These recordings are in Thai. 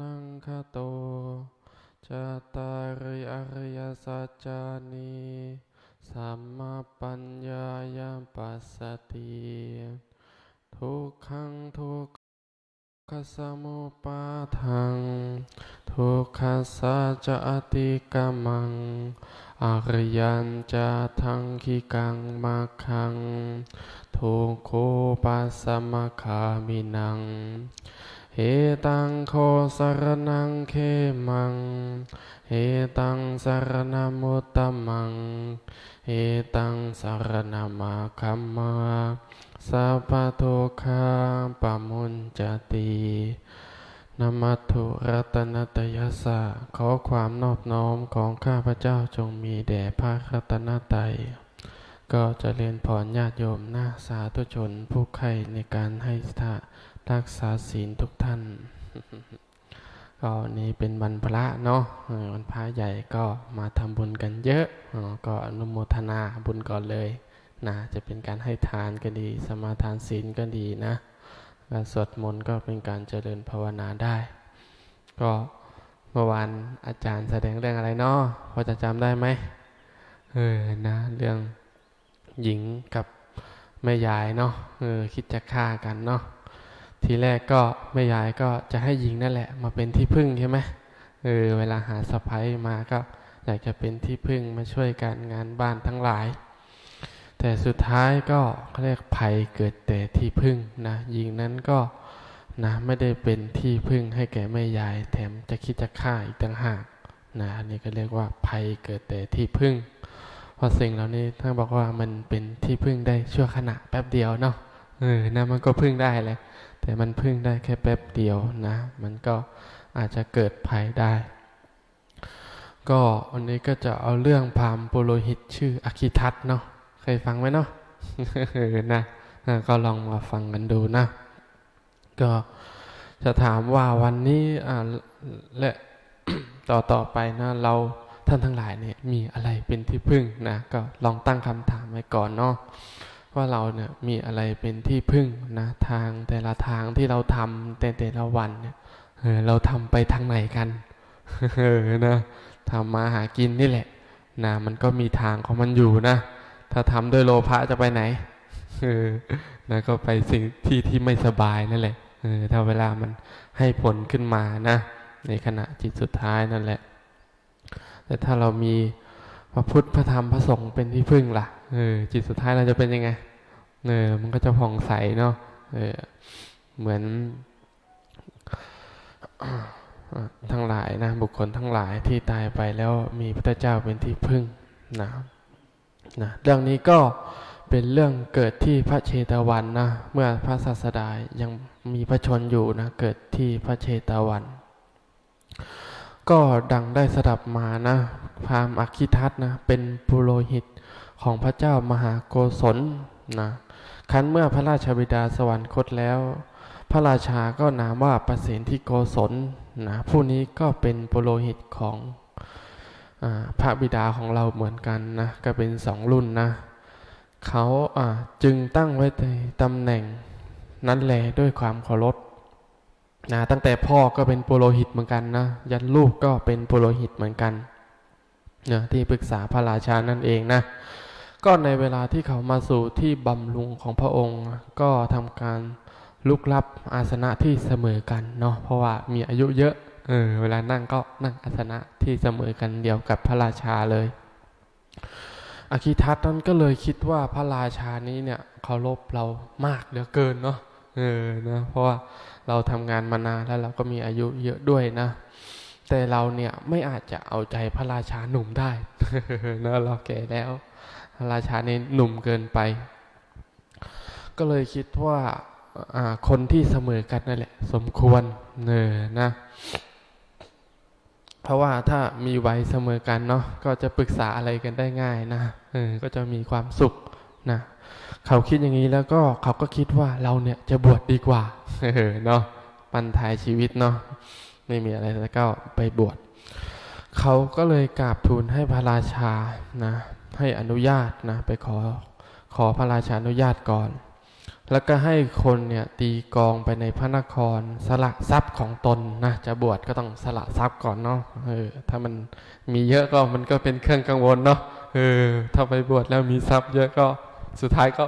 นังคโตจตาริอริยสัจจานิสัมมาปัญญายาปัสสติทุกขังทุกขสมุปาทังทุกขสัจจะอติกามังอริยันจะทังคิกังมาคังทุกโคปัสสมคามินัง เหตังโคสรนังเคมัง เหตังสรณมุตตมัง เหตังสรณมาคัมมาสัพพโทคาปมุนจตินามัตถุรัตนตยัสสะขอความนอบน้อมของข้าพเจ้าจงมีแด่พระรัตนตรัยก็จะเรียนพรญาติโยมหน้าสาธุชนผู้ใครในการให้ทา รักษาศีลทุกท่าน ก็นี่เป็นวันพระเนาะวันพระใหญ่ก็มาทำบุญกันเยอะก็อนุโมทนาบุญก่อนเลยนะจะเป็นการให้ทานก็ดี สมาทานศีลก็ดีนะการสวดมนต์ก็เป็นการเจริญภาวนาได้ ก็เมื่อวานอาจารย์แสดงเรื่องอะไรเนาะพอจะจำได้ไหมเออนะเรื่องหญิงกับแม่ยายเนาะเออคิดจะฆ่ากันเนาะ ทีแรกก็แม่ยายก็จะให้หญิงนั่นแหละ มาเป็นที่พึ่งใช่ไหมเออเวลาหาสะพ้ยมาก็อยากจะเป็นที่พึ่งมาช่วยกันงานบ้านทั้งหลาย แต่สุดท้ายก็เขาเรียกภัยเกิดแต่ที่พึ่งนะหญิงนั้นก็นะไม่ได้เป็นที่พึ่งให้แก่แม่ยาย แถมจะคิดจะฆ่าอีกต่างหากนะอันนี้ก็เรียกว่าภัยเกิดแต่ที่พึ่งเพราะสิ่งเหล่านี้ท่านบอกว่ามันเป็นที่พึ่งได้ชั่วขณะแป๊บเดียวเนาะเออนะมันก็พึ่งได้แหละ แต่มันพึ่งได้แค่แป๊บเดียวนะ มันก็อาจจะเกิดภัยได้ ก็วันนี้ก็จะเอาเรื่องพามปุโรหิตชื่ออคิทัตเนาะเคยฟังไหมเนาะนะก็ลองมาฟังกันดูนะ ก็จะถามว่าวันนี้และต่อต่อไปนะ เราท่านทั้งหลายเนี่ยมีอะไรเป็นที่พึ่งนะ ก็ลองตั้งคำถามไว้ก่อนเนาะ ว่าเราเนี่ยมีอะไรเป็นที่พึ่งนะทางแต่ละทางที่เราทำแต่แต่ละวันเนี่ยเออเราทำไปทางไหนกันเออนะทำมาหากินนี่แหละนะมันก็มีทางของมันอยู่นะ ถ้าทำด้วยโลภะจะไปไหนเออนะก็ไปสิ่งที่ที่ไม่สบายนั่นแหละเออถ้าเวลามันให้ผลขึ้นมานะในขณะจิตสุดท้ายนั่นแหละ แต่ถ้าเรามีพระพุทธพระธรรมพระสงฆ์เป็นที่พึ่งล่ะ เออจิตสุดท้ายเราจะเป็นยังไงเออมันก็จะผ่องใสเนาะเออเหมือนทั้งหลายนะบุคคลทั้งหลายที่ตายไปแล้วมีพระเจ้าเป็นที่พึ่งนะนะเรื่องนี้ก็เป็นเรื่องเกิดที่พระเชตวันนะเมื่อพระศาสดายังมีพระชนอยู่นะเกิดที่พระเชตวัน ก็ดังได้สดับมานะพราหมณ์อคิทัตนะเป็นปุโรหิต ของพระเจ้ามหาโกศลนะครั้นเมื่อพระราชบิดาสวรรคตแล้ว พระราชาก็นามว่าประสิทธิโกศลนะผู้นี้ก็เป็นปุโรหิตของอพระบิดาของเราเหมือนกันนะก็เป็นสองรุ่นนะเขาจึงตั้งไว้ในตำแหน่งนั้นแลด้วยความเคารพนะตั้งแต่พ่อก็เป็นปุโรหิตเหมือนกันนะยันลูกก็เป็นปุโรหิตเหมือนกันนะที่ปรึกษาพระราชานั่นเองนะ ก็ในเวลาที่เขามาสู่ที่บำรุงของพระองค์ ก็ทำการลุกรับอาสนะที่เสมอกันเนาะเพราะว่ามีอายุเยอะเออเวลานั่งก็นั่งอาสนะที่เสมอกันเดียวกับพระราชาเลยอคิทัตนั้นก็เลยคิดว่าพระราชานี้เนี่ยเคารพเรามากเหลือเกินเนาะเออนะเพราะว่าเราทำงานมานานแล้วเราก็มีอายุเยอะด้วยนะ แต่เราเนี่ยไม่อาจจะเอาใจพระราชาหนุ่มได้นะเราแก่แล้ว ระราชานี่หนุ่มเกินไป ก็เลยคิดว่าคนที่เสมอกันนั่นแหละ สมควรเนอนะ เพราะว่าถ้ามีไวัยเสมอกันเนาะก็จะปรึกษาอะไรกันได้ง่ายนะเออก็จะมีความสุขนะเขาคิดอย่างนี้แล้วก็เขาก็คิดว่าเราเนี่ยจะบวชดดีกว่าเออเนาะปันทายชีวิตเนาะไม่มีอะไรแล้วก็ไปบวชเขาก็เลยกราบทูลให้พระราชานะ ให้อนุญาตนะไปขอขอพระราชาอนุญาตก่อน แล้วก็ให้คนเนี่ยตีกองไปในพระนครสละทรัพย์ของตนนะจะบวชก็ต้องสละทรัพย์ก่อนเนาะเออถ้ามันมีเยอะก็มันก็เป็นเครื่องกังวลเนาะเออถ้าไปบวชแล้วมีทรัพย์เยอะก็สุดท้ายก็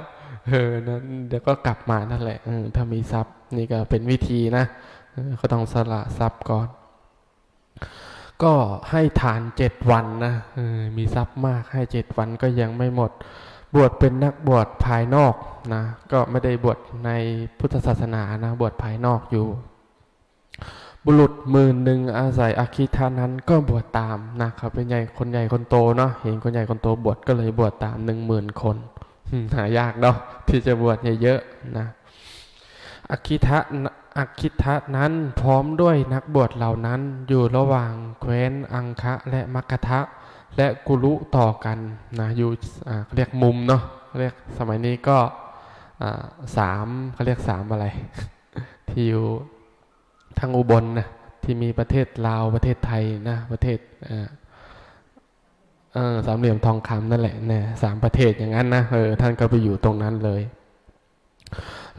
เออนั้นเดี๋ยวก็กลับมานั่นแหละเออถ้ามีทรัพย์นี่ก็เป็นวิธีนะเออก็ต้องสละทรัพย์ก่อน ก็ให้ทานเจ็ดวันนะมีทรัพย์มากให้เจ็ดวันก็ยังไม่หมด บวชเป็นนักบวชภายนอกนะ ก็ไม่ได้บวชในพุทธศาสนานะ บวชภายนอกอยู่ บุรุษหมื่นหนึ่งอาศัยอาคิทานั้นก็บวชตามนะเขาเป็นใหญ่คนใหญ่คนโตเนาะเห็นคนใหญ่คนโตบวชก็เลยบวชตามหนึ่งหมื่นคนหายากเนาะที่จะบวชเยอะๆนะอาคิทะ อาคิทะนั้นพร้อมด้วยนักบวชเหล่านั้นอยู่ระหว่างแคว้นอังคะและมัคทะและกุลุต่อกันนะอยู่เขาเรียกมุมเนาะเขาเรียกสมัยนี้ก็สามเขาเรียกสามอะไรที่อยู่ทางอุบลนะที่มีประเทศลาวประเทศไทยนะประเทศสามเหลี่ยมทองคำนั่นแหละเนี่ยสามประเทศอย่างนั้นนะเออท่านก็ไปอยู่ตรงนั้นเลย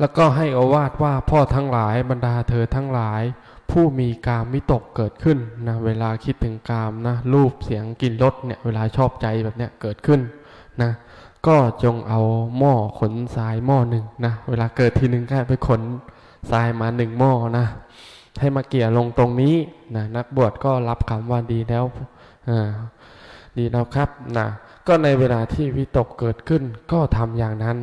แล้วก็ให้อาวาสว่าพ่อทั้งหลายบรรดาเธอทั้งหลาย ผู้มีกามวิตกเกิดขึ้นนะเวลาคิดถึงกามนะรูปเสียงกลิ่นรสเนี่ยเวลาชอบใจแบบเนี้ยเกิดขึ้นนะก็จงเอาหม้อขนทรายหม้อหนึ่งนะเวลาเกิดทีหนึ่งก็ไปขนทรายมาหนึ่งหม้อนะให้มาเกี่ยลงตรงนี้นะนักบวชก็รับคำว่าดีแล้วอ่าดีแล้วครับนะก็ในเวลาที่วิตกเกิดขึ้นก็ทำอย่างนั้น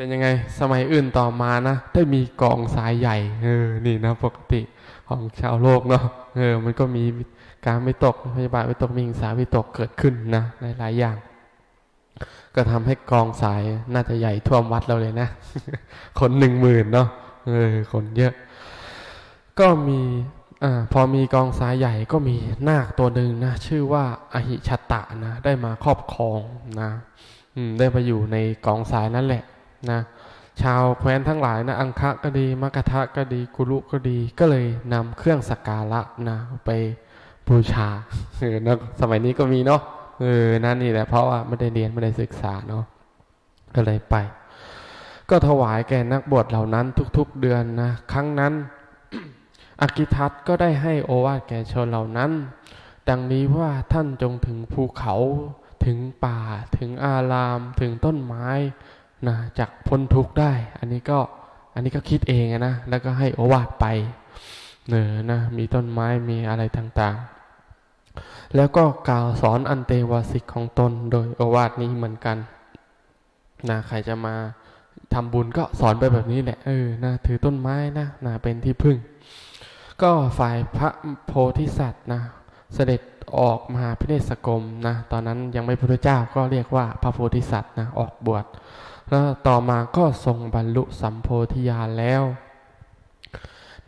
เป็นยังไงสมัยอื่นต่อมานะได้มีกองทรายใหญ่เออนี่นะปกติของชาวโลกเนาะเออมันก็มีการไม่ตกพยาบาทไม่ตกมิงสาวิตกเกิดขึ้นนะในหลายอย่าง ก็ทำให้กองทรายน่าจะใหญ่ท่วมวัดเราเลยนะ คนหนึ่งหมื่นเนาะเออคนเยอะ ก็มีอ่าพอมีกองทรายใหญ่ก็มีนาคตัวหนึ่งนะ ชื่อว่าอหิชตะนะ ได้มาครอบครองนะ อืมได้มาอยู่ในกองทรายนั่นแหละ นะชาวแคว้นทั้งหลายนะอังคะก็ดีมัคคทะก็ดีกุลุก็ดีก็เลยนำเครื่องสักการะนะไปบูชาเออนะสมัยนี้ก็มีเนาะเออนั่นนี่แหละเพราะว่าไม่ได้เรียนไม่ได้ศึกษาเนาะก็เลยไป ก็ถวายแก่นักบวชเหล่านั้นทุกๆเดือนนะครั้งนั้นอกิทัตก็ได้ให้โอวาทแก่ชนเหล่านั้น ดังนี้ว่าท่านจงถึงภูเขาถึงป่าถึงอารามถึงต้นไม้ นะจากพ้นทุกข์ได้ อันนี้ก็อันนี้ก็คิดเองนะ แล้วก็ให้โอวาทไปเนอนะมีต้นไม้มีอะไรต่างๆ แล้วก็กล่าวสอนอันเตวาสิกของตนโดยโอวาทนี้เหมือนกันนะใครจะมาทำบุญก็สอนไปแบบนี้แหละเออนะถือต้นไม้นะนะเป็นที่พึ่ง ก็ฝ่ายพระโพธิสัตว์นะเสด็จออกมหาพิเนศกรมนะตอนนั้นยังไม่พระพุทธเจ้าก็เรียกว่าพระโพธิสัตว์นะออกบวช แล้วต่อมาก็ทรงบรรลุสัมโพธิญาณแล้ว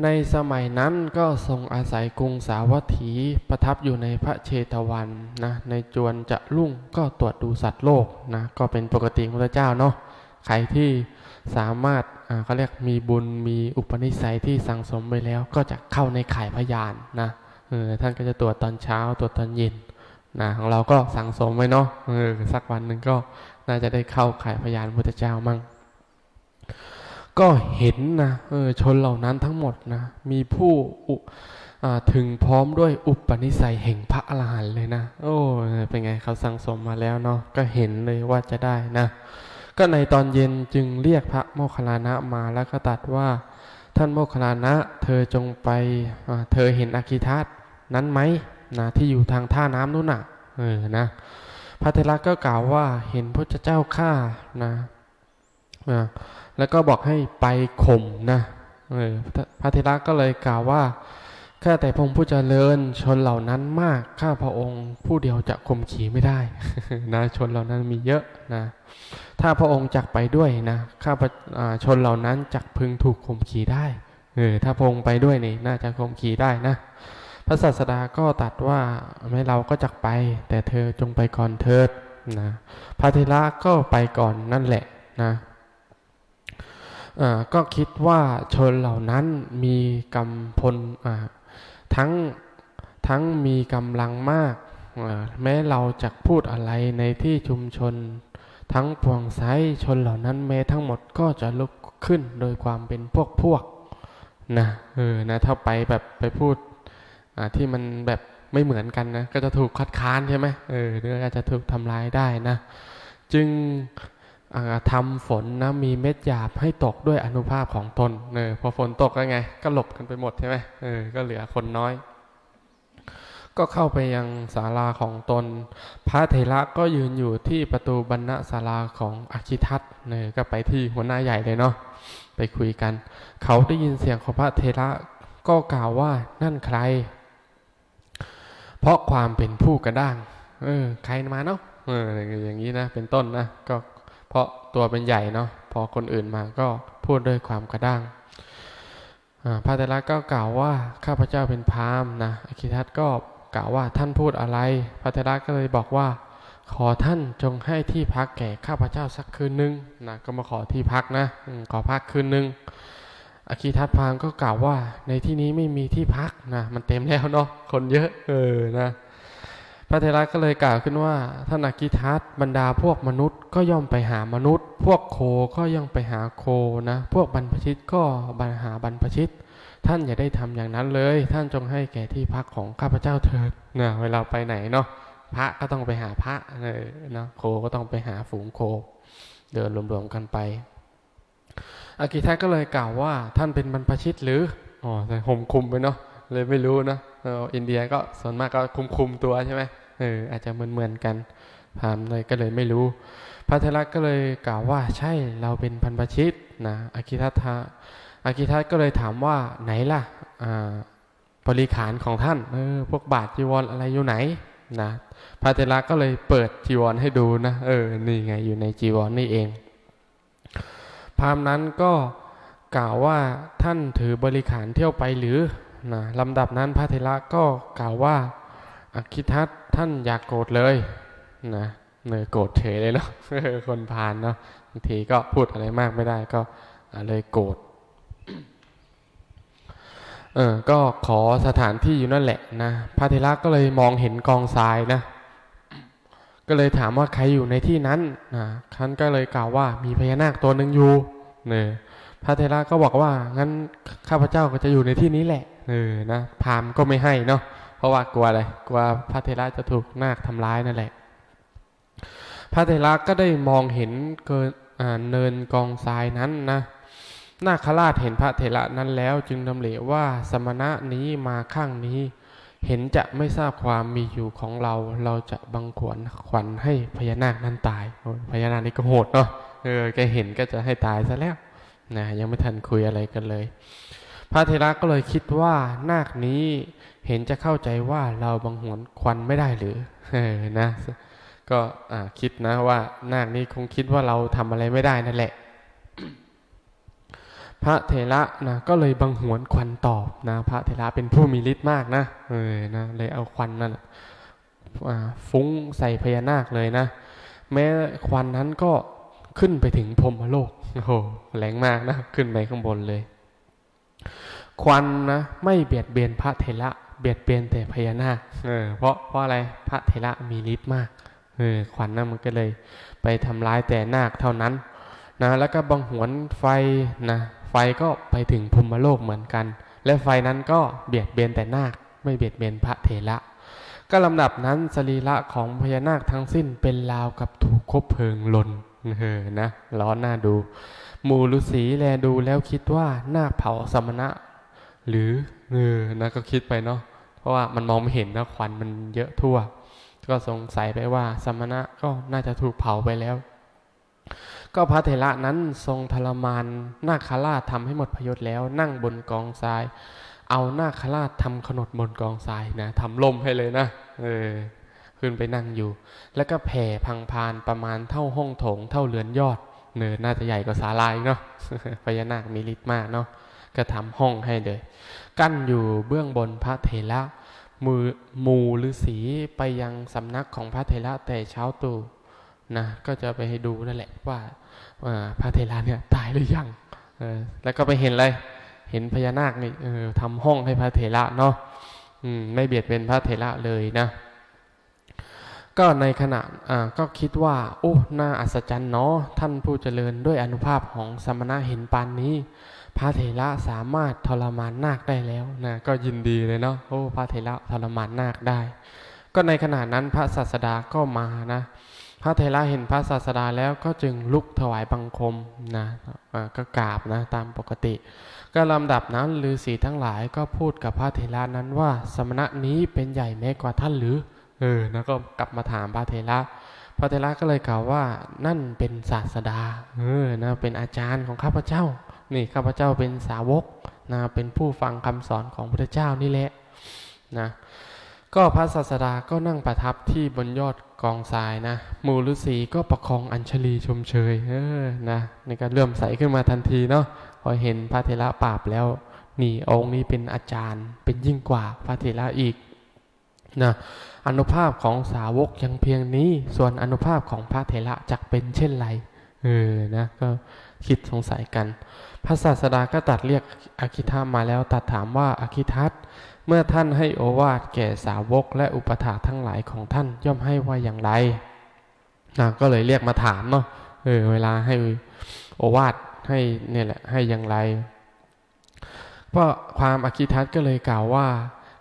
ในสมัยนั้นก็ทรงอาศัยกรุงสาวัตถีประทับอยู่ในพระเชตวันนะในจวนจะรุ่งก็ตรวจดูสัตว์โลกนะก็เป็นปกติของพระเจ้าเนาะใครที่สามารถอ่าเขาเรียกมีบุญมีอุปนิสัยที่สังสมไปแล้วก็จะเข้าในข่ายพยานนะเออท่านก็จะตรวจตอนเช้าตรวจตอนเย็นนะของเราก็สังสมไว้เนาะเออสักวันหนึ่งก็ น่าจะได้เข้าข่ายพยานพุทธเจ้ามั่งก็เห็นนะเออชนเหล่านั้นทั้งหมดนะมีผู้อุอถึงพร้อมด้วยอุปนิสัยแห่งพระอรหันต์เลยนะ โอ้เป็นไงเขาสังสมมาแล้วเนาะก็เห็นเลยว่าจะได้นะ ก็ในตอนเย็นจึงเรียกพระโมคคัลลานะมาแล้วก็ตัดว่า ท่านโมคคัลลานะ เธอจงไปเธอเห็นอากิทัตนั้นไหมนะที่อยู่ทางท่าน้ำนู่นน่ะเออนะ พระเทระก็กล่าวว่าเห็นพระเจ้าข้านะอ่าแล้วก็บอกให้ไปข่มนะเออพระเทระก็เลยกล่าวว่าข้าแต่พระองค์ผู้เจริญชนเหล่านั้นมากข้าพระองค์ผู้เดียวจะข่มขีไม่ได้นะชนเหล่านั้นมีเยอะนะถ้าพระองค์จักไปด้วยนะข้าพชนเหล่านั้นจักพึงถูกข่มขีได้เออถ้าพระองค์ไปด้วยนี่น่าจะข่มขีได้นะ ระศาสดาก็ตัดว่าแม้เราก็จักไป แต่เธอจงไปก่อนเถิดนะพระเทระก็ไปก่อนนั่นแหละนะก็คิดว่าชนเหล่านั้นมีกำพลทั้งทั้งมีกำลังมาก แม้เราจะพูดอะไรในที่ชุมชน ทั้งปวงไซชนเหล่านั้นแม้ทั้งหมดก็จะลุกขึ้นโดยความเป็นพวกพวกนะเออนะถ้าไปแบบไปพูด ที่มันแบบไม่เหมือนกันนะก็จะถูกคัดค้านใช่ไหมเออเนื้ออาจจะถูกทำลายได้นะ จึงอ่าทำฝนนะมีเม็ดหยาบให้ตกด้วยอนุภาพของตนเออพอฝนตกก็ไง ก็หลบกันไปหมดใช่ไหมเออก็เหลือคนน้อย ก็เข้าไปยังศาลาของตน พระเถระก็ยืนอยู่ที่ประตูบรรณศาลาของอคิทัตเนี่ยก็ไปที่หัวหน้าใหญ่เลยเนาะไปคุยกัน เขาได้ยินเสียงของพระเถระก็กล่าวว่านั่นใคร เพราะความเป็นผู้กระด้าง เออ ใครมาเนาะเอออย่างนี้นะ เป็นต้นนะ ก็เพราะตัวเป็นใหญ่เนาะ พอคนอื่นมาก็พูดด้วยความกระด้างพระเถระก็กล่าวว่าข้าพเจ้าเป็นพราหมณ์นะอคิทัตก็กล่าวว่าท่านพูดอะไร พระเถระก็เลยบอกว่า ขอท่านจงให้ที่พักแก่ข้าพเจ้าสักคืนหนึ่งนะ ก็มาขอที่พักนะ ขอพักคืนหนึ่ง อาคีทัตพาหมก็กล่าวว่าในที่นี้ไม่มีที่พักนะมันเต็มแล้วเนาะคนเยอะเออนะพระเถระก็เลยกล่าวขึ้นว่าท่านอาคีทัตบรรดาพวกมนุษย์ก็ย่อมไปหามนุษย์ พวกโคก็ย่อมไปหาโคนะ พวกบรรพชิตก็บรรหาบรรพชิต ท่านอย่าได้ทำอย่างนั้นเลย ท่านจงให้แก่ที่พักของข้าพเจ้าเถิดนะเวลาไปไหนเนาะพระก็ต้องไปหาพระเออเนะโคก็ต้องไปหาฝูงโค เดินรวมๆกันไป อากิทัตก็เลยกล่าวว่าท่านเป็นบรรพชิตหรืออ๋อแต่ห่มคุมไปเนาะเลยไม่รู้เนาะอินเดียก็ส่วนมากก็คุมคุมตัวใช่ไหมเอออาจจะเหมือนๆกันถามเลยก็เลยไม่รู้ พระเทระก็เลยกล่าวว่าใช่เราเป็นบรรพชิตนะอากิทัตะอากิทัตก็เลยถามว่าไหนล่ะบริขารของท่านเออพวกบาทจีวรอะไรอยู่ไหนนะพระเทระก็เลยเปิดจีวรให้ดูนะเออนี่ไงอยู่ในจีวรนี่เอง พราหมณ์นั้นก็กล่าวว่าท่านถือบริขารเที่ยวไปหรือนะลำดับนั้นพระเทระก็กล่าวว่าอคิทัตท่านอยากโกรธเลยนะเนยโกรธเฉยเลยเนาะคนพาลเนาะบางทีก็พูดอะไรมากไม่ได้ก็เลยโกรธเออก็ขอสถานที่อยู่นั่นแหละนะพระเทระก็เลยมองเห็นกองทรายนะ ก็เลยถามว่าใครอยู่ในที่นั้นนะท่านก็เลยกล่าวว่ามีพญานาคตัวหนึ่งอยู่เนี่ยพระเทระก็บอกว่างั้นข้าพเจ้าก็จะอยู่ในที่นี้แหละเออนะพามก็ไม่ให้เนาะเพราะว่ากลัวอะไรกลัวพระเทระจะถูกนาคทำร้ายนั่นแหละ พระเทระก็ได้มองเห็นเกินเนินกองทรายนั้นนะนาคราชเห็นพระเถระนั้นแล้วจึงดำเหลว่าสมณะนี้มาข้างนี้ เห็นจะไม่ทราบความมีอยู่ของเรา เราจะบังขวนขวัญให้พญานาคนั้นตายพญานาคนี่ก็โหดเนาะเออแกเห็นก็จะให้ตายซะแล้วนะยังไม่ทันคุยอะไรกันเลย พระเทระก็เลยคิดว่านาคนี้เห็นจะเข้าใจว่าเราบังหวนควันไม่ได้หรือเออนะ ก็อ่าคิดนะว่านาคนี้คงคิดว่าเราทำอะไรไม่ได้นั่นแหละ พระเถระนะก็เลยบังหวนควันตอบนะพระเถระเป็นผู้มีฤทธิ์มากนะเออนะเลยเอาควันนั่นฟุ้งใส่พญานาคเลยนะ แม้ควันนั้นก็ขึ้นไปถึงพรมโลกโอ้โหแรงมากนะขึ้นไปข้างบนเลย ควันนะไม่เบียดเบียนพระเถระเบียดเบียนแต่พญานาคเออเพราะเพราะอะไรพระเถระมีฤทธิ์มากเออควันนั้นมันก็เลย ไปทำร้ายแต่นาคเท่านั้นนะแล้วก็บังหวนไฟนะ ไฟก็ไปถึงพรหมโลกเหมือนกัน และไฟนั้นก็เบียดเบียนแต่นาคไม่เบียดเบียนพระเถระก็ลำดับนั้นสรีระของพญานาคทั้งสิ้นเป็นราวกับถูกคบเพลิงลนเออนะร้อนหน้าดูหมูฤาษีแลดูแล้วคิดว่านาคเผาสมณะ หรือเออนะก็คิดไปเนาะเพราะว่ามันมองไม่เห็นนะควันมันเยอะทั่ว ก็สงสัยไปว่าสมณะก็น่าจะถูกเผาไปแล้ว ก็พระเถระนั้นทรงทรมานนาคราชทำให้หมดพยศแล้วนั่งบนกองทราย เอานาคราชทำขนดบนกองทรายนะทำลมให้เลยนะเออขึ้นไปนั่งอยู่ แล้วก็แผ่พังพานประมาณเท่าห้องโถง เท่าเรือนยอด เนินน่าจะใหญ่กว่าศาลาอีกเนาะพญานาคมีฤทธิ์มากเนาะก็ทำห้องให้เลย กั้นอยู่เบื้องบนพระเถระมือหมูฤาษีไปยังสำนักของพระเถระแต่เช้าตรู่ นะก็จะไปดูนั่นแหละว่าพระเทระเนี่ยตายหรือยังแล้วก็ไปเห็นอะไรเห็นพญานาคนี่ทำห้องให้พระเถระเนาะมไม่เบียดเบียนพระเถระเลยนะ ก็ในขณะก็คิดว่า โอ้น่าอัศจรรย์เนาะท่านผู้เจริญด้วยอนุภาพของสมณะเห็นปานนี้ พระเถระสามารถทรมานนาคได้แล้วนะก็ยินดีเลยเนาะโอ้พระเถระทรมานนาคได้ ก็ในขณะนั้นพระศาสดาก็มานะ พระเถระเห็นพระศาสดาแล้วก็จึงลุกถวายบังคมนะก็กราบนะตามปกติ ก็ลำดับนั้นฤาษีทั้งหลายก็พูดกับพระเถระนั้นว่าสมณะนี้เป็นใหญ่แม้กว่าท่านหรือเออแล้วก็กลับมาถามพระเถระพระเถระก็เลยกล่าวว่านั่นเป็นศาสดาเออนะเป็นอาจารย์ของข้าพเจ้า นี่ข้าพเจ้าเป็นสาวกนะเป็นผู้ฟังคำสอนของพระเจ้านี่แหละนะ ก็พระศาสดาก็นั่งประทับที่บนยอดกองทรายนะมู่ฤาษีก็ประคองอัญชลีชมเชยเออนะนี่ก็เลื่มใสขึ้นมาทันทีเนาะพอเห็นพระเถระปราบแล้ว นี่องค์นี้เป็นอาจารย์เป็นยิ่งกว่าพระเถระอีกนะอนุภาพของสาวกยังเพียงนี้ส่วนอนุภาพของพระเถระจักเป็นเช่นไรเออนะก็คิดสงสัยกัน พระศาสดาก็ตัดเรียกอคิธามาแล้วตัดถามว่าอคิทัต เมื่อท่านให้โอวาทแก่สาวกและอุปถาทั้งหลายของท่านย่อมให้ว่าอย่างไรนะก็เลยเรียกมาถามเนาะเออเวลาให้โอวาทให้เนี่ยแหละให้อย่างไรเพราะความอคิทัตก็เลยกล่าวว่า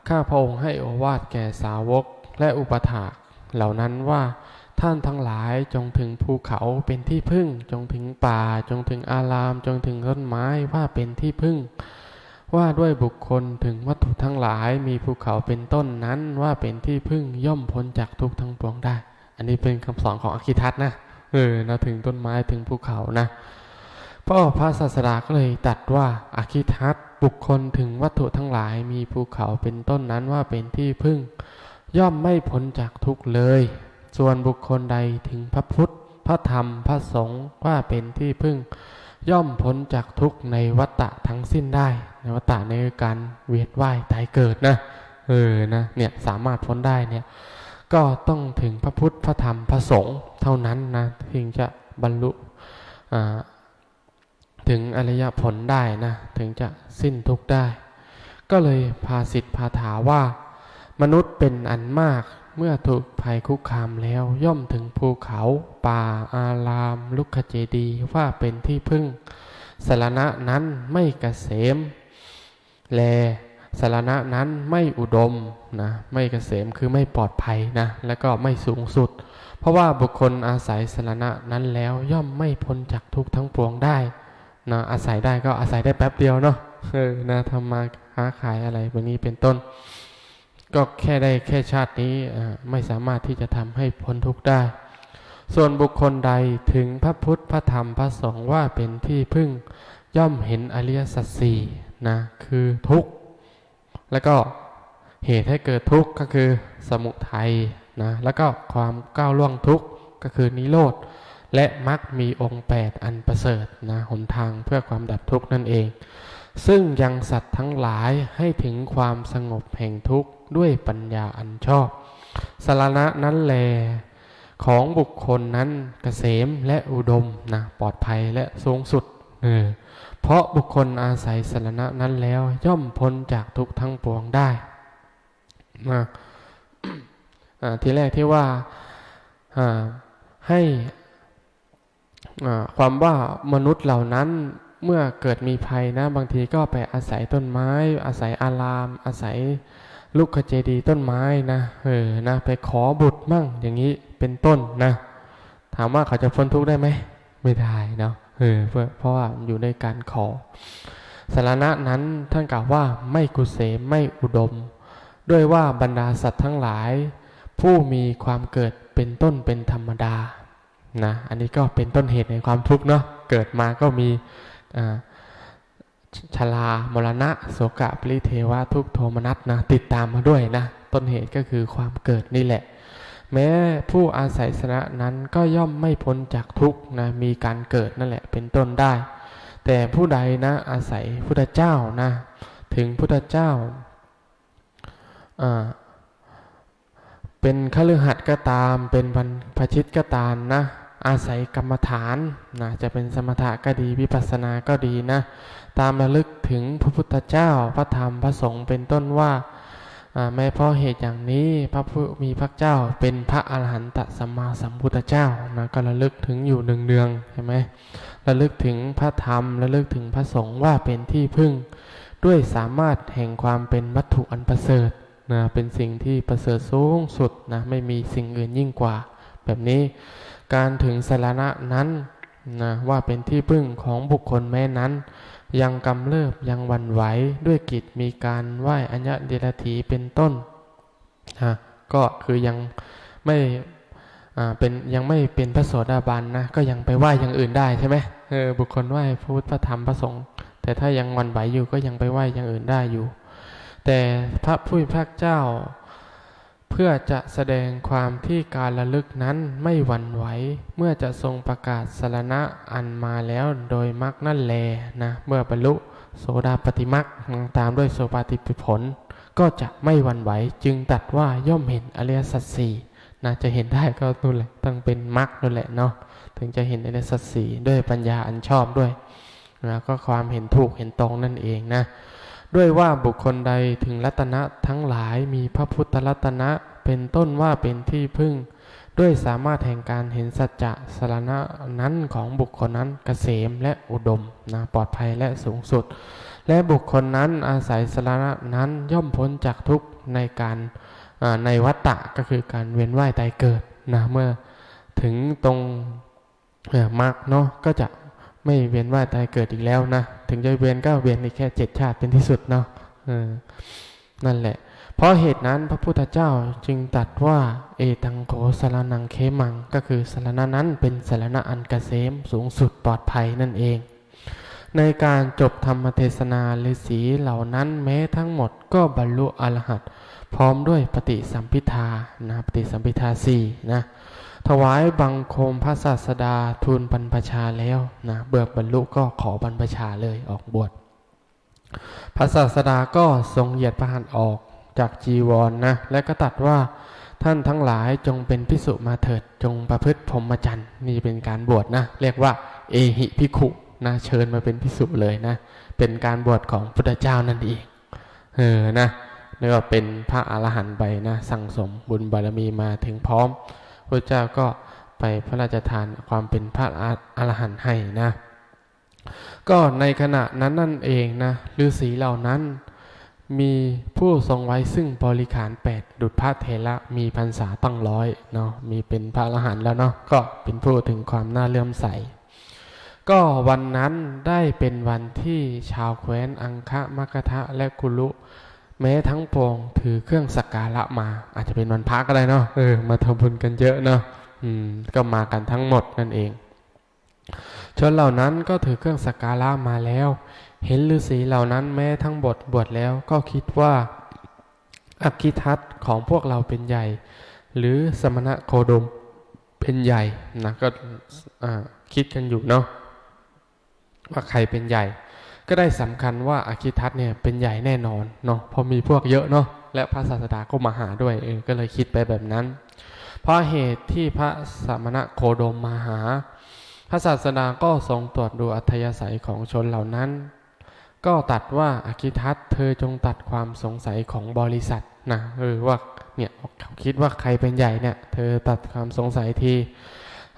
ข้าพระองค์ให้โอวาทแก่สาวกและอุปถาเหล่านั้นว่าท่านทั้งหลายจงถึงภูเขาเป็นที่พึ่ง จงถึงป่า จงถึงอาราม จงถึงต้นไม้ว่าเป็นที่พึ่ง ว่าด้วยบุคคลถึงวัตถุทั้งหลายมีภูเขาเป็นต้นนั้นว่าเป็นที่พึ่งย่อมพ้นจากทุกข์ทั้งปวงได้ อันนี้เป็นคำสอนของอคิทัตนะเออนะถึงต้นไม้ถึงภูเขานะพ่อพระศาสดาก็เลยตัดว่าอคิทัตบุคคลถึงวัตถุทั้งหลายมีภูเขาเป็นต้นนั้นว่าเป็นที่พึ่ง ย่อมไม่พ้นจากทุกเลย ส่วนบุคคลใดถึงพระพุทธ พระธรรมพระสงฆ์ว่าเป็นที่พึ่ง ย่อมพ้นจากทุกข์ในวัฏฏะทั้งสิ้นได้ ในวัฏฏะในการเวียนว่ายตายเกิดนะเออนะเนี่ยสามารถพ้นได้เนี่ยก็ต้องถึงพระพุทธพระธรรมพระสงฆ์เท่านั้นนะถึงจะบรรลุถึงอริยผลได้นะถึงจะสิ้นทุกข์ได้ ก็เลยพาสิทธิพาถาว่า มนุษย์เป็นอันมาก เมื่อถูกภัยคุกคามแล้วย่อมถึงภูเขาป่าอาราม ลุกขเจดีว่าเป็นที่พึ่งสารณะนั้นไม่เกษม แลสารณะนั้นไม่อุดมนะไม่เกษมคือไม่ปลอดภัยนะแล้วก็ไม่สูงสุด เพราะว่าบุคคลอาศัยสารณะนั้นแล้วย่อมไม่พ้นจากทุกทั้งปวงได้นะอาศัยได้ก็อาศัยได้แป๊บเดียวเนาะเออนะทำมาค้าขายอะไรแบบนี้เป็นต้น ก็แค่ได้แค่ชาตินี้ไม่สามารถที่จะทำให้พ้นทุกข์ได้ ส่วนบุคคลใดถึงพระพุทธพระธรรมพระสงฆ์ว่าเป็นที่พึ่งย่อมเห็นอริยสัจสี่นะคือทุกข์แล้วก็เหตุให้เกิดทุกข์ก็คือสมุทัยนะแล้วก็ความก้าวล่วงทุกข์ก็คือนิโรธและมรรคมีองค์แปดอันประเสริฐนะหนทางเพื่อความดับทุกข์นั่นเอง ซึ่งยังสัตว์ทั้งหลายให้ถึงความสงบแห่งทุกข์ด้วยปัญญาอันชอบ สารณะนั้นแล ของบุคคลนั้นเกษมและอุดมนะปลอดภัยและสูงสุดเออเพราะบุคคลอาศัยสารณะนั้นแล้วย่อมพ้นจากทุกทั้งปวงได้นะทีแรกที่ว่าให้ความว่ามนุษย์เหล่านั้น เมื่อเกิดมีภัยนะ บางทีก็ไปอาศัยต้นไม้ อาศัยอาราม อาศัยลูกขเจดีต้นไม้นะเออนะ ไปขอบุตรมั่งอย่างนี้เป็นต้นนะ ถามว่าเขาจะพ้นทุกข์ได้ไหมไม่ได้เนาะเออเพราะเพราะว่าอยู่ในการขอสารณะนั้นท่านกล่าวว่าไม่กุเสมไม่อุดม ด้วยว่าบรรดาสัตว์ทั้งหลาย ผู้มีความเกิดเป็นต้นเป็นธรรมดานะอันนี้ก็เป็นต้นเหตุในความทุกข์เนาะเกิดมาก็มี ชลามรณะโสกะปริเทวะทุกโทมนัสนะติดตามมาด้วยนะ ต้นเหตุก็คือความเกิดนี่แหละ แม้ผู้อาศัยสนะนั้นก็ย่อมไม่พ้นจากทุกนะมีการเกิดนั่นแหละเป็นต้นได้ แต่ผู้ใดนะอาศัยพุทธเจ้านะ ถึงพุทธเจ้าเป็นขลือหัดก็ตามเป็นพันพชิตก็ตามนะ อาศัยกรรมฐานนะจะเป็นสมถะก็ดีวิปัสสนาก็ดีนะตามระลึกถึงพระพุทธเจ้าพระธรรมพระสงฆ์เป็นต้นว่าแม้เพราะเหตุอย่างนี้พระผู้มีพระเจ้าเป็นพระอรหันตสัมมาสัมพุทธเจ้านะก็ระลึกถึงอยู่เนืองๆใช่ไหมระลึกถึงพระธรรมระลึกถึงพระสงฆ์ว่าเป็นที่พึ่ง ด้วยสามารถแห่งความเป็นวัตถุอันประเสริฐนะเป็นสิ่งที่ประเสริฐสูงสุดนะไม่มีสิ่งอื่นยิ่งกว่า แบบนี้ การถึงสารณะนั้นนะว่าเป็นที่พึ่งของบุคคลแม้นั้น ยังกำเริบยังวันไหวด้วยกิจมีการไหว้อัญญเดรถีเป็นต้นนะก็คือยังไม่อ่าเป็นยังไม่เป็นพระโสดาบันนะก็ยังไปไหว้อย่างอื่นได้ใช่ไหมเออบุคคลไหว้พระพุทธพระธรรมพระสงฆ์แต่ถ้ายังวันไหวอยู่ก็ยังไปไหว้อย่างอื่นได้อยู่ แต่พระผู้เป็นพระเจ้า เพื่อจะแสดงความที่การระลึกนั้นไม่หวั่นไหว เมื่อจะทรงประกาศสารณะอันมาแล้วโดยมรรคนั่นแลนะ เมื่อบรรลุโสดาปฏิมรรคตามด้วยโสปาติปิผล ก็จะไม่หวั่นไหว จึงตัดว่าย่อมเห็นอริยสัจสี่นะจะเห็นได้ก็นู่นแหละต้องเป็นมรรคนั่นแหละเนาะถึงจะเห็นอริยสัจสี่ด้วยปัญญาอันชอบด้วยนะก็ความเห็นถูกเห็นตรงนั่นเองนะ ด้วยว่าบุคคลใดถึงรัตนะทั้งหลายมีพระพุทธรัตนะเป็นต้นว่าเป็นที่พึ่ง ด้วยสามารถแห่งการเห็นสัจจะสารณะนั้นของบุคคลนั้นเกษมและอุดมนะปลอดภัยและสูงสุด และบุคคลนั้นอาศัยสารณะนั้นย่อมพ้นจากทุกข์ในการในวัฏฏะก็คือการเวียนว่ายตายเกิดนะเมื่อถึงตรงมรรคเนาะก็จะ ไม่เวียนว่ายตายเกิดอีกแล้วนะถึงจะเวียนก็เวียนในแค่เจ็ดชาติเป็นที่สุดเนาะนั่นแหละ เพราะเหตุนั้นพระพุทธเจ้าจึงตรัสว่า เอตังโขสารนังเคมัง ก็คือสารณะนั้นเป็นสารณะอันกเกษมสูงสุดปลอดภัยนั่นเอง ในการจบธรรมเทศนาฤาษีเหล่านั้นแม้ทั้งหมดก็บรรลุอรหัตพร้อมด้วยปฏิสัมพิทานะปฏิสัมพิทาสี่นะ ถวายบังคมพระศาสดาทูลบรรพชาแล้วนะเบิกบรรลุก็ขอบรรพชาเลยออกบวชพระศาสดาก็ทรงเหยียดพระหัตถ์ออกจากจีวรนนะและก็ตัดว่าท่านทั้งหลายจงเป็นพิสุมาเถิดจงประพฤติพรหมจรรย์นี่เป็นการบวชนะ เรียกว่า เอหิพิขุนะเชิญมาเป็นพิสุเลยนะ เป็นการบวชของพุทธเจ้านั่นเองเออนะเรียกว่าเป็นพระอรหันต์ไปนะ สั่งสมบุญบารมีมาถึงพร้อม พระเจ้าก็ไปพระราชทานความเป็นพระอรหันต์ให้นะ ก็ในขณะนั้นนั่นเองนะฤาษีเหล่านั้น มีผู้ทรงไว้ซึ่งบริขารแปดดุจพระเทระมีพรรษาตั้งร้อยเนาะมีเป็นพระอรหันต์แล้วเนาะก็เป็นผู้ถึงความน่าเลื่อมใส ก็วันนั้นได้เป็นวันที่ชาวแคว้นอังคะมกทะและกุลุ แม้ทั้งปวงถือเครื่องสักการะมา อาจจะเป็นวันพักก็ได้เนาะเออมาทำบุญกันเยอะเนาะอืมก็มากันทั้งหมดนั่นเองชนเหล่านั้นก็ถือเครื่องสักการะมาแล้ว เห็นฤาษีเหล่านั้นแม้ทั้งบทบวชแล้วก็คิดว่าอักขิทัตของพวกเราเป็นใหญ่ หรือสมณะโคดมเป็นใหญ่นะก็อ่าคิดกันอยู่เนาะว่าใครเป็นใหญ่ ก็ได้สำคัญว่าอาคิทัตเนี่ยเป็นใหญ่แน่นอนเนาะพอมีพวกเยอะเนาะและพระศาสดาก็มาหาด้วยเออก็เลยคิดไปแบบนั้น เพราะเหตุที่พระสมณะโคดมมาหา พระศาสดาก็ทรงตรวจดูอัธยาศัยของชนเหล่านั้น ก็ตัดว่าอาคิทัตเธอจงตัดความสงสัยของบริษัทนะเออว่าเนี่ยเขาคิดว่าใครเป็นใหญ่เนี่ย เธอตัดความสงสัยที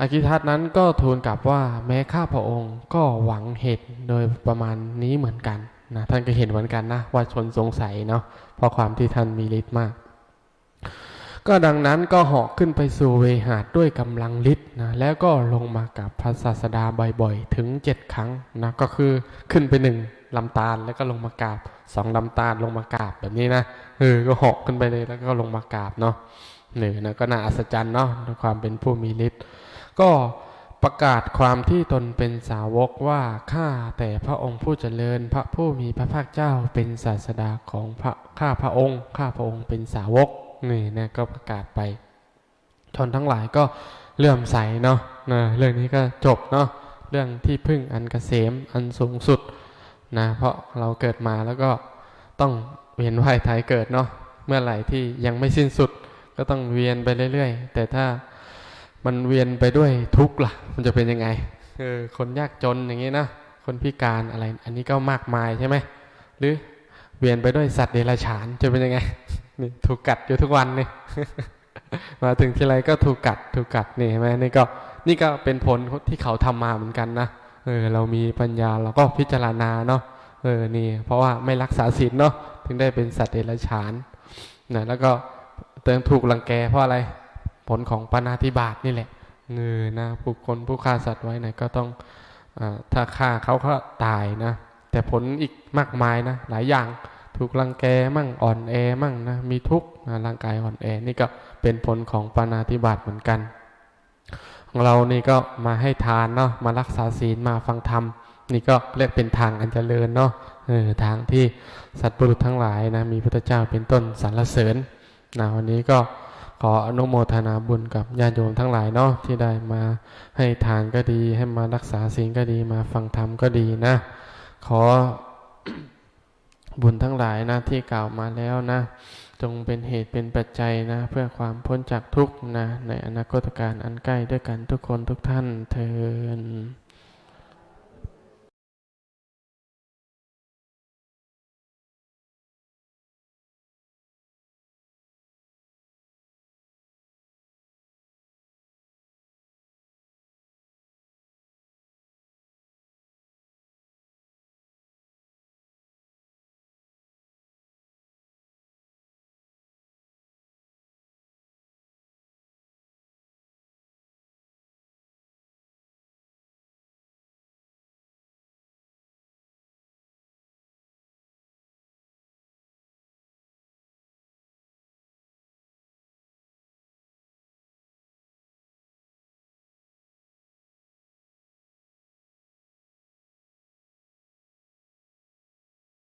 อากิทัตนั้นก็ทูลกลับว่าแม้ข้าพระองค์ก็หวังเหตุโดยประมาณนี้เหมือนกันนะท่านก็เห็นเหมือนกันนะว่าชนสงสัยเนาะเพราะความที่ท่านมีฤทธิ์มาก ก็ดังนั้นก็เหาะขึ้นไปสู่เวหาดด้วยกำลังฤทธิ์นะแล้วก็ลงมากับพระศาสดาบ่อยๆ ถึงเจ็ดครั้งนะก็คือขึ้นไปหนึ่งลำตาลแล้วก็ลงมากราบสองลำตาลลงมากราบแบบนี้นะเออก็เหาะขึ้นไปเลยแล้วก็ลงมากราบเนาะหนึ่งนะก็น่าอัศจรรย์เนาะความเป็นผู้มีฤทธิ์ ก็ประกาศความที่ตนเป็นสาวกว่าข้าแต่พระองค์ผู้เจริญพระผู้มีพระภาคเจ้าเป็นศาสดาของพระข้าพระองค์ ข้าพระองค์เป็นสาวกนี่นะก็ประกาศไปชนทั้งหลายก็เลื่อมใสเนาะนะเรื่องนี้ก็จบเนาะเรื่องที่พึ่งอันเกษมอันสูงสุดนะเพราะเราเกิดมาแล้วก็ต้องเวียนว่ายตายเกิดเนาะเมื่อไหร่ที่ยังไม่สิ้นสุด ก็ต้องเวียนไปเรื่อย ๆ แต่ถ้า มันเวียนไปด้วยทุกข์ล่ะ มันจะเป็นยังไงเออคนยากจนอย่างนี้นะคนพิการอะไร อันนี้ก็มากมายใช่ไหมหรือเวียนไปด้วยสัตว์เดรัจฉานจะเป็นยังไงนี่ถูกกัดอยู่ทุกวันนี่มาถึงทีไรก็ถูกกัดถูกกัดนี่เห็นไหมนี่ก็นี่ก็เป็นผลที่เขาทำมาเหมือนกันนะเออเรามีปัญญาเราก็พิจารณาเนาะเออนี่ เพราะว่าไม่รักษาศีลเนาะถึงได้เป็นสัตว์เดรัจฉานนะแล้วก็เติมถูกรังแกเพราะอะไร ผลของปานาธิบาตนี่แหละเงอนะผู้คนผู้ฆ่าสัตว์ไว้นะก็ต้องอถ้าฆ่าเขาก็ตายนะ แต่ผลอีกมากมายนะ หลายอย่างถูกรังแกมั่งอ่อนแอมั่งนะมีทุกข์นะร่างกายอ่อนแอนี่ก็เป็นผลของปานาธิบาตเหมือนกันของเรานี่ก็มาให้ทานเนาะมารักษาศีลมาฟังธรรมนี่ก็เรียกเป็นทางอันเจริญเนาะเออทางที่สัตว์บุรุษทั้งหลายนะมีพระเจ้าเป็นต้นสรรเสริญนะวันนี้ก็ ขออนุโมทนาบุญกับญาติโยมทั้งหลายเนาะที่ได้มาให้ทานก็ดี ให้มารักษาศีลก็ดีมาฟังธรรมก็ดีนะ ขอบุญทั้งหลายนะที่กล่าวมาแล้วนะ จงเป็นเหตุเป็นปัจจัยนะ เพื่อความพ้นจากทุกข์นะ ในอนาคตการอันใกล้ด้วยกันทุกคนทุกท่านเทอ